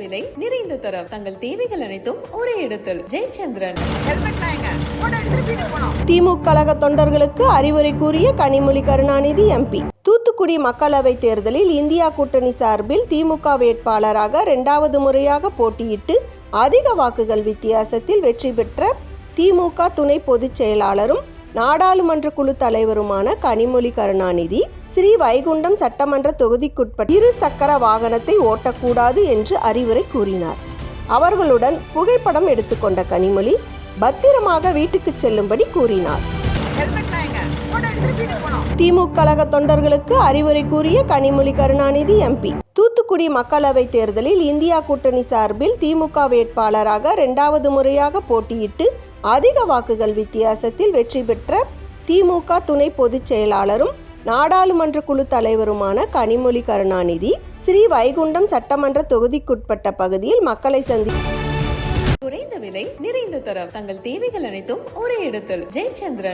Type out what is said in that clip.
விலை நிறைந்த தரம். தங்கள் தேவைகள் அனைத்தும் ஒரே இடத்தில். ஜெயச்சந்திரன். திமுக கழக தொண்டர்களுக்கு அறிவுரை கூறிய கனிமொழி கருணாநிதி எம்பி. தூத்துக்குடி மக்களவை தேர்தலில் இந்தியா கூட்டணி சார்பில் திமுக வேட்பாளராக இரண்டாவது முறையாக போட்டியிட்டு அதிக வாக்குகள் வித்தியாசத்தில் வெற்றி பெற்ற திமுக துணை பொதுச் செயலாளரும் நாடாளுமன்ற குழு தலைவருமான கனிமொழி கருணாநிதி ஸ்ரீ வைகுண்டம் சட்டமன்ற தொகுதிக்குட்பட்ட இரு சக்கர வாகனத்தை ஓட்டக்கூடாது என்று அறிவுரை கூறினார். அவர்களுடன் புகைப்படம் எடுத்துக்கொண்ட கனிமொழி பத்திரமாக வீட்டுக்கு செல்லும்படி கூறினார். திமுக கழக தொண்டர்களுக்கு அறிவுரை கூறிய கனிமொழி கருணாநிதி எம்பி தூத்துக்குடி மக்களவை தேர்தலில் இந்தியா கூட்டணி சார்பில் திமுக வேட்பாளராக இரண்டாவது முறையாக போட்டியிட்டு அதிக வாக்குகள் வித்தியாசத்தில் வெற்றி பெற்ற திமுக துணை பொதுச் செயலாளரும் நாடாளுமன்ற குழு தலைவருமான கனிமொழி கருணாநிதி ஸ்ரீ வைகுண்டம் சட்டமன்ற தொகுதிக்குட்பட்ட பகுதியில் மக்களை சந்தி குறைந்த விலை நிறைந்த தரம் தங்கள் தேவைகள் அனைத்தும் ஒரே இடத்தில். ஜெயச்சந்திரன்.